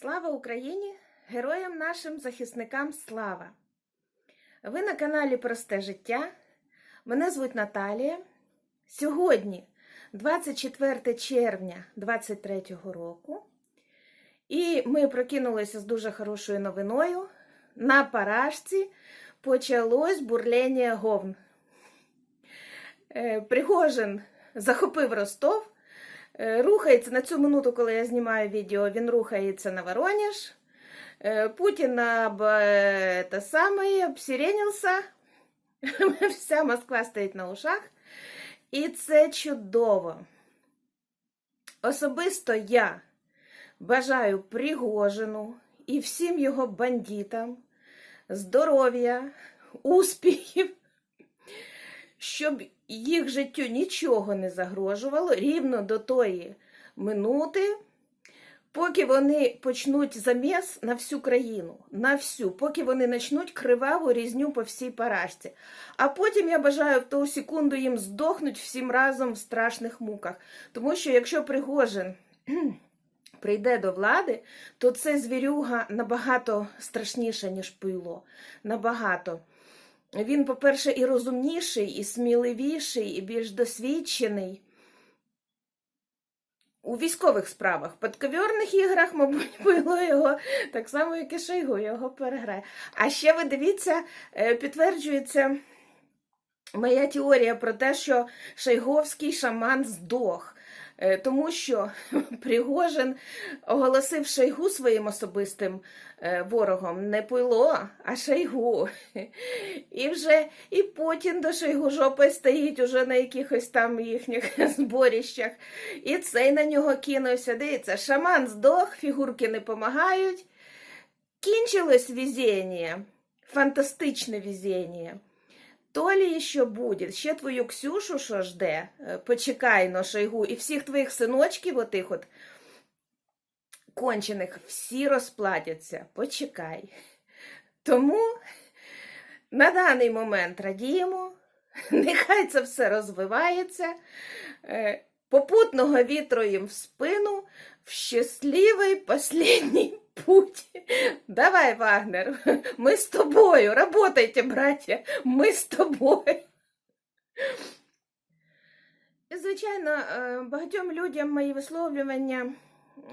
Слава Україні! Героям нашим захисникам слава! Ви на каналі Просте життя. Мене звуть Наталія. Сьогодні, 24 червня 2023 року, і ми прокинулися з дуже хорошою новиною. На парашці почалось бурлення говн. Е, Пригожин захопив Ростов. Рухається на цю минуту, коли я знімаю відео, він рухається на Воронеж. Е, Путін об, е, те саме, обсиренився. Вся Москва стоїть на ушах. І це чудово. Особисто я бажаю Пригожину і всім його бандитам здоров'я, успіхів, щоб їх життю нічого не загрожувало рівно до тої минути, поки вони почнуть заміс на всю країну, на всю, поки вони почнуть криваву різню по всій парашці. А потім я бажаю в ту секунду їм здохнуть всім разом в страшних муках. Тому що якщо Пригожин прийде до влади, то це звірюга набагато страшніша, ніж пило. Набагато. Він, по-перше, і розумніший, і сміливіший, і більш досвідчений. У військових справах, в подковірних іграх, мабуть, було його так само, як і Шойгу, його переграє. А ще ви дивіться, е, підтверджується моя теорія про те, що Шайговський шаман здох. Е, Тому що Пригожин оголосив Шойгу своїм особистим е, ворогом не Пуйло, а Шойгу. І вже і Путін до Шойгу жопи стоїть уже на якихось там їхніх зборіщах. І цей на нього кинувся. Дивіться, шаман здох, фігурки не помагають. Кінчилось везіння, фантастичне везіння. То ли ще буде, ще твою Ксюшу, що жде, е, почекай на Шойгу, і всіх твоїх синочків, отих от кончених, всі розплатяться. Почекай. Тому на даний момент радіємо, нехай це все розвивається. Е, Попутного вітру їм в спину, в щасливий последній путь. Давай, Вагнер, ми з тобою, работайте, браття, ми з тобою. Звичайно, е, багатьом людям мої висловлювання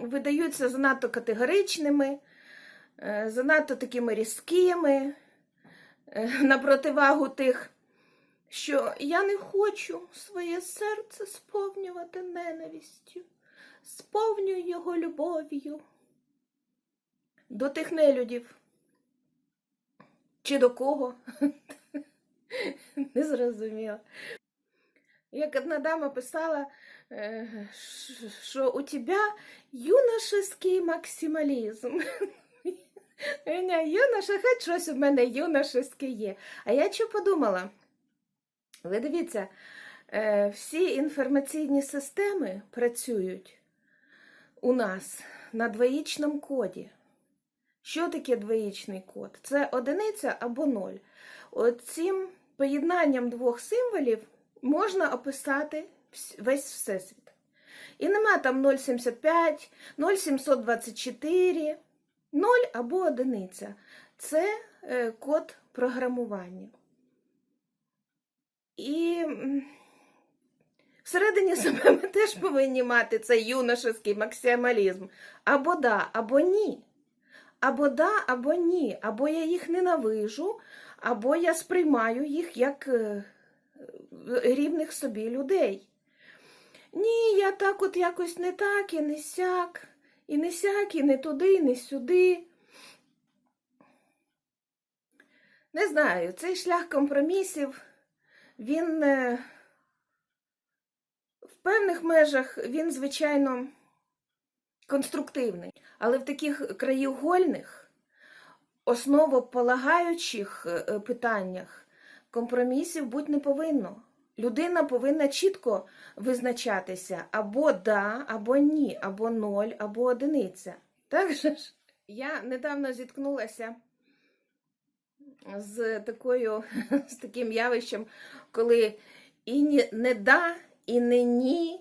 видаються занадто категоричними, е, занадто такими різкими, е, на противагу тих, що я не хочу своє серце сповнювати ненавистю, сповнюю його любов'ю до тих нелюдів. Чи до кого? Не зрозуміла. Як одна дама писала, е, що у тебе юношеский максималізм. Юноша, хоч щось у мене юношеське є. А я що подумала? Ви дивіться, е, всі інформаційні системи працюють у нас на двоїчному коді. Що таке двоїчний код? Це одиниця або ноль. Оцим поєднанням двох символів можна описати весь всесвіт. І нема там 0,75, 0,724, 0 або одиниця. Це е, код програмування. І всередині себе ми теж повинні мати цей юношеський максималізм. Або да, або ні. Або да, або ні. Або я їх ненавижу, або я сприймаю їх як е, рівних собі людей. Ні, я так от якось не так і не сяк, і не сяк, і не туди, і не сюди. Не знаю, цей шлях компромісів, він е, в певних межах він, звичайно, конструктивний. Але в таких краєугольних, основополагаючих е, питаннях компромісів бути не повинно. Людина повинна чітко визначатися або да, або ні, або ноль, або одиниця. Так же ж? Я недавно зіткнулася з такою, з таким явищем, коли і не да, і не ні,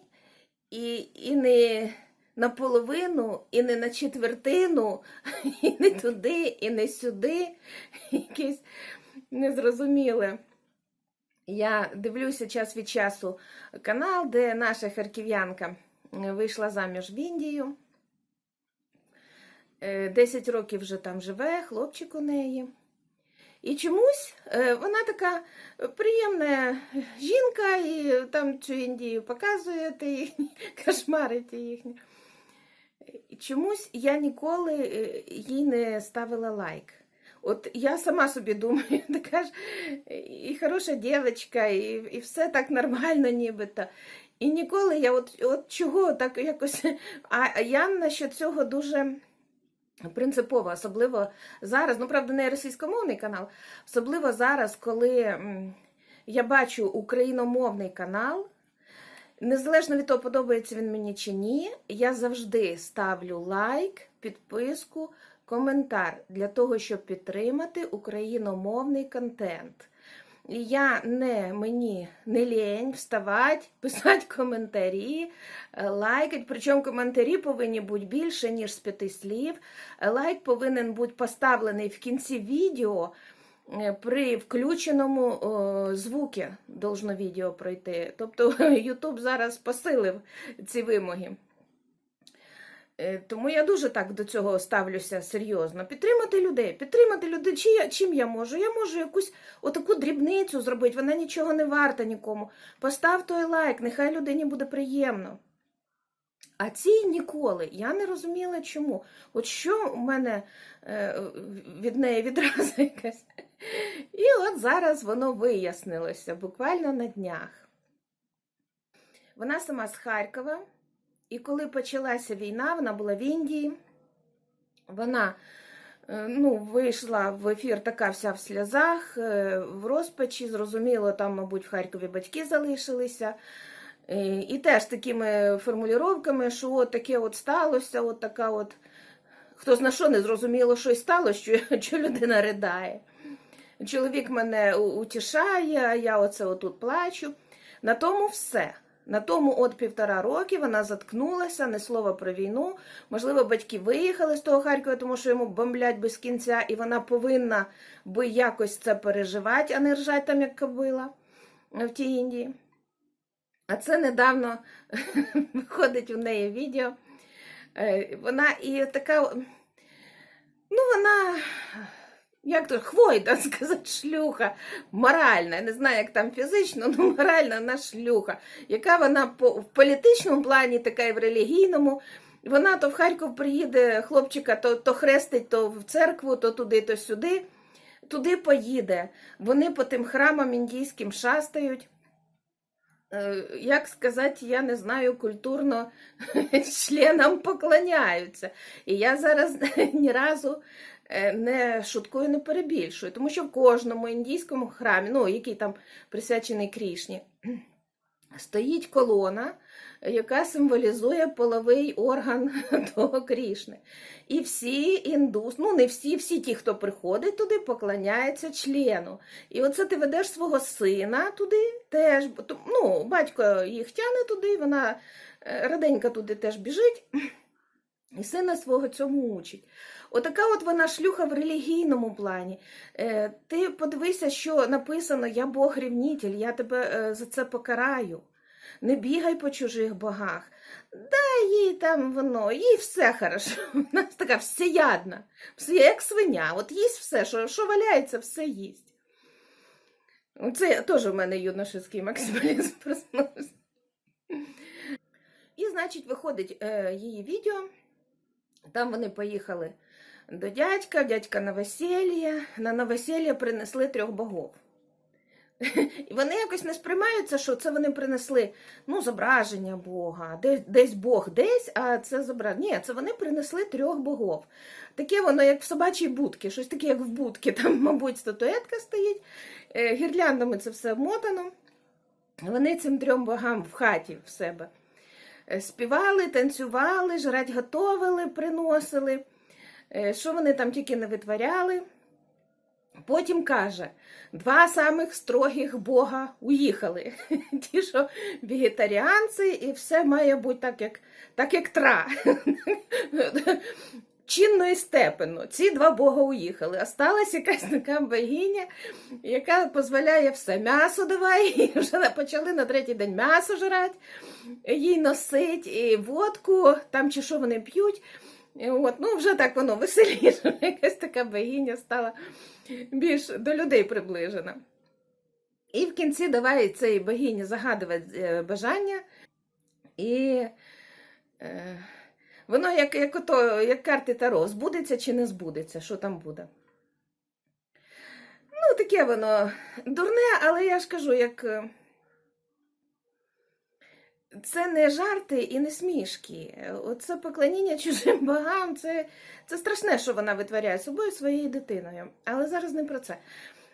і, і не наполовину, і не на четвертину, і не туди, і не сюди. Якесь незрозуміле. Я дивлюся час від часу канал, де наша харків'янка вийшла заміж в Індію. Е, 10 років вже там живе, хлопчик у неї. І чомусь е, вона така приємна жінка, і там цю Індію показує, ти їхні, кошмарите їхні. Чомусь я ніколи е, їй не ставила лайк. От я сама собі думаю, така ж і хороша дівчинка, і, і все так нормально нібито. І ніколи я от, от чого так якось. А я насчет цього дуже принципова, особливо зараз, ну правда, не російськомовний канал, особливо зараз, коли я бачу україномовний канал. Незалежно від того, подобається він мені чи ні, я завжди ставлю лайк, підписку, коментар для того, щоб підтримати україномовний контент. Я не мені не лень вставати, писати коментарі, е, лайкати. Причому коментарі повинні бути більше, ніж з п'яти слів. Лайк повинен бути поставлений в кінці відео. Е, При включеному о, звукі должно відео пройти. Тобто YouTube зараз посилив ці вимоги. Е, Тому я дуже так до цього ставлюся серйозно. Підтримати людей, підтримати людей. Чи я, чим я можу? Я можу якусь отаку дрібницю зробити, вона нічого не варта нікому. Постав той лайк, нехай людині буде приємно. А цій ніколи. Я не розуміла, чому. От що у мене е, від неї відразу якась. І от зараз воно вияснилося буквально на днях. Вона сама з Харкова. І коли почалася війна, вона була в Індії. Вона е, ну, вийшла в ефір така вся в сльозах, е, в розпачі. Зрозуміло, там, мабуть, в Харкові батьки залишилися. Е, І теж такими формулюваннями, що от таке от сталося, от така от. Хто зна що не зрозуміло, що й сталося, що, що людина ридає. Чоловік мене утішає, а я оце отут плачу. На тому все. На тому от півтора роки вона заткнулася, не слова про війну. Можливо, батьки виїхали з того Харкова, тому що йому бомблять без кінця, і вона повинна би якось це переживати, а не ржать там, як кобила в тій Індії. А це недавно виходить у неї відео. Е, Вона і така, ну, вона, як то, хвойда сказати, шлюха, моральна. Я не знаю, як там фізично, але моральна вона шлюха. Яка вона по, в політичному плані, така і в релігійному. Вона то в Харків приїде хлопчика, то, то хрестить, то в церкву, то туди, то сюди. Туди поїде. Вони по тим храмам індійським шастають. Е, Як сказати, я не знаю, культурно членам поклоняються. І я зараз ні разу е, не шуткую, не перебільшую, тому що в кожному індійському храмі, ну, який там присвячений Крішні, стоїть колона, яка символізує половий орган того Крішни. І всі індус, ну не всі, всі ті, хто приходить туди, поклоняються члену. І оце ти ведеш свого сина туди теж. Ну, батько їх тяне туди, вона е, раденька туди теж біжить. І сина свого цьому учить. Отака от вона шлюха в релігійному плані. Е, ти подивися, що написано: Я Бог рівнітель, я тебе е, за це покараю. Не бігай по чужих богах. Дай їй там воно, їй все хорошо. Вона така всеядна, як свиня. От їсть все, що, що валяється, все їсть. Це теж у мене юношеський максималізм проснувся. І, значить, виходить е, її відео. Там вони поїхали до дядька, дядька на весілля. На новосілля принесли трьох богов. І вони якось не сприймаються, що це вони принесли ну, зображення Бога, десь, десь Бог десь, а це зображення. Ні, це вони принесли трьох богов. Таке воно, як в собачій будці, щось таке, як в будці, там, мабуть, статуетка стоїть, е, гірляндами це все обмотано. Вони цим трьом богам в хаті в себе співали, танцювали, жрать готовили, приносили. Е, Що вони там тільки не витворяли. Потім каже, два самих строгих Бога уїхали. Ті, що вегетаріанці, і все має бути так, як, так, як тра. Чинно і степенно. Ці два Бога уїхали. Осталась якась така богиня, яка дозволяє все. М'ясо давай, і вже почали на третій день м'ясо жрати, їй носить, і водку, там чи що вони п'ють. От, ну, вже так воно веселіше. Якась така богиня стала більш до людей приближена. І в кінці давай цій богині загадувати е, бажання. І е, воно як, як, ото, як карти Таро, збудеться чи не збудеться, що там буде. Ну, таке воно дурне, але я ж кажу, як. е, Це не жарти і не смішки. Оце поклоніння чужим богам, це, це страшне, що вона витворяє собою своєю дитиною. Але зараз не про це.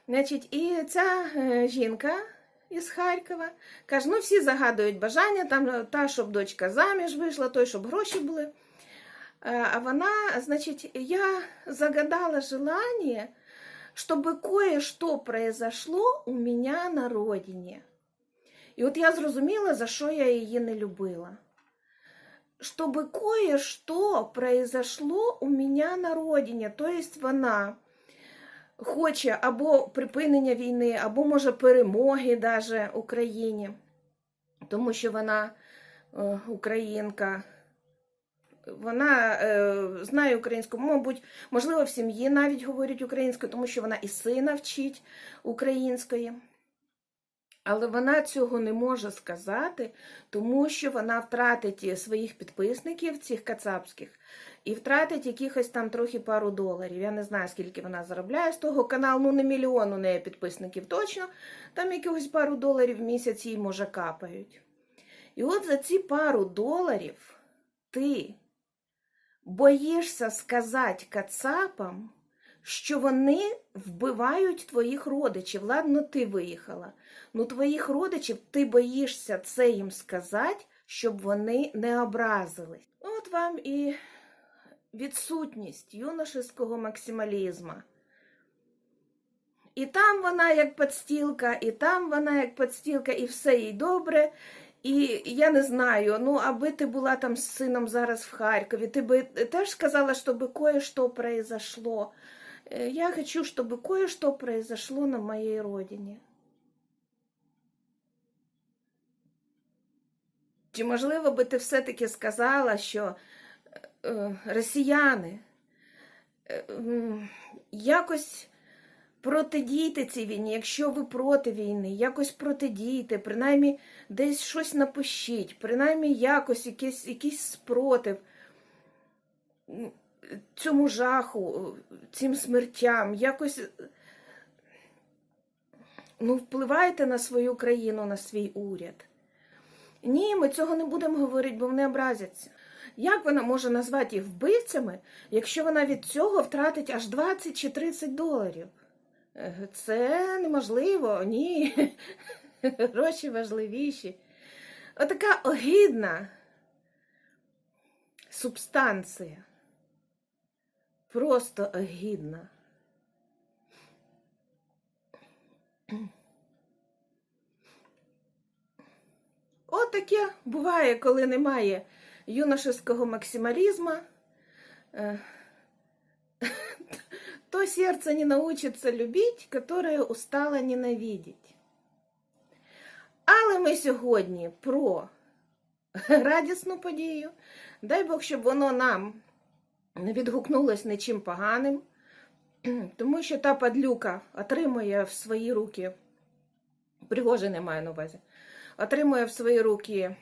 Значить, і ця е, жінка із Харкова каже: ну всі загадують бажання, там та, щоб дочка заміж вийшла, той, щоб гроші були. А вона, значить, я загадала желание, чтобы кое-что произошло у меня на родине. І от я зрозуміла, за що я її не любила. Щоб кое-що произошло у меня на родині. Тобто вона хоче або припинення війни, або може перемоги даже Україні, тому що вона е, українка. Вона е, знає українську, мабуть, можливо, в сім'ї навіть говорить українською, тому що вона і сина вчить української. Але вона цього не може сказати, тому що вона втратить своїх підписників, цих кацапських, і втратить якихось там трохи пару доларів. Я не знаю, скільки вона заробляє з того каналу, ну не мільйон у неї підписників точно, там якихось пару доларів в місяць їй може капають. І от за ці пару доларів ти боїшся сказати кацапам, що вони вбивають твоїх родичів. Ладно, ти виїхала. Ну, твоїх родичів ти боїшся це їм сказати, щоб вони не образились. От вам і відсутність юношеського максималізму. І там вона як подстілка, і там вона як подстілка, і все їй добре. І я не знаю, ну аби ти була там з сином зараз в Харкові, ти би теж сказала, щоб кое-що произошло. Э, Я хочу, чтобы кое-что произошло на моей родине. Чи можливо би ти все-таки сказала, що е, росіяни е, якось протидійте цій війні, якщо ви проти війни, якось протидійте, принаймні десь щось напишіть, принаймні якось якийсь, якийсь спротив цьому жаху, цим смертям, якось ну, впливайте на свою країну, на свій уряд. Ні, ми цього не будемо говорити, бо вони образяться. Як вона може назвати їх вбивцями, якщо вона від цього втратить аж 20 чи 30 доларів? Це неможливо, ні. Гроші важливіші. Отака огидна субстанція. Просто огидна. От таке буває, коли немає юношеского максималізму, е, то серце не научиться любить, которое устало ненавидеть. Але ми сьогодні про радісну подію. Дай Бог, щоб воно нам не відгукнулось нічим поганим, тому що та падлюка отримує в свої руки, Пригожин маю на увазі, отримує в свої руки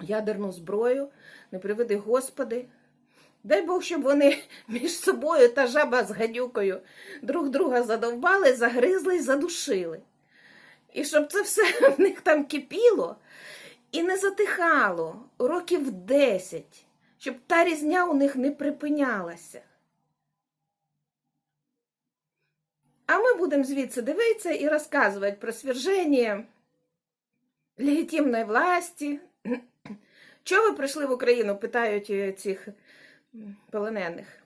ядерну зброю, не приведи Господи. Дай Бог, щоб вони між собою та жаба з гадюкою друг друга задовбали, загризли і задушили. І щоб це все в них там кипіло і не затихало років 10, щоб та різня у них не припинялася. А ми будемо звідси дивитися і розказувати про сверження легітимної власті. Чого ви прийшли в Україну? питають е, цих м, полонених.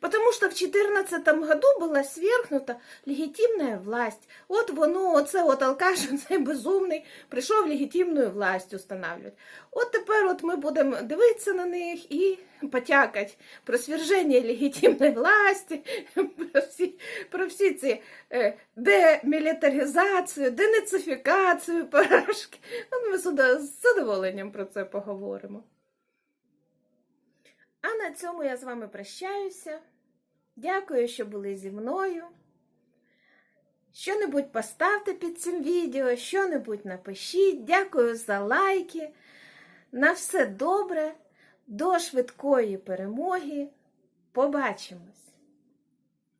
Потому что в 2014 году была свергнута легітимна власть. От воно, оце от алкаш, цей безумний, прийшов легітимну власть устанавливати. От тепер от ми будемо дивитися на них і потякать про сверження легітимної власті, про всі, про всі ці е, демілітаризацію, денацифікацію поражки. Ми з задоволенням про це поговоримо. А на цьому я з вами прощаюся. Дякую, що були зі мною. Що-небудь поставте під цим відео, що-небудь напишіть. Дякую за лайки. На все добре. До швидкої перемоги. Побачимось!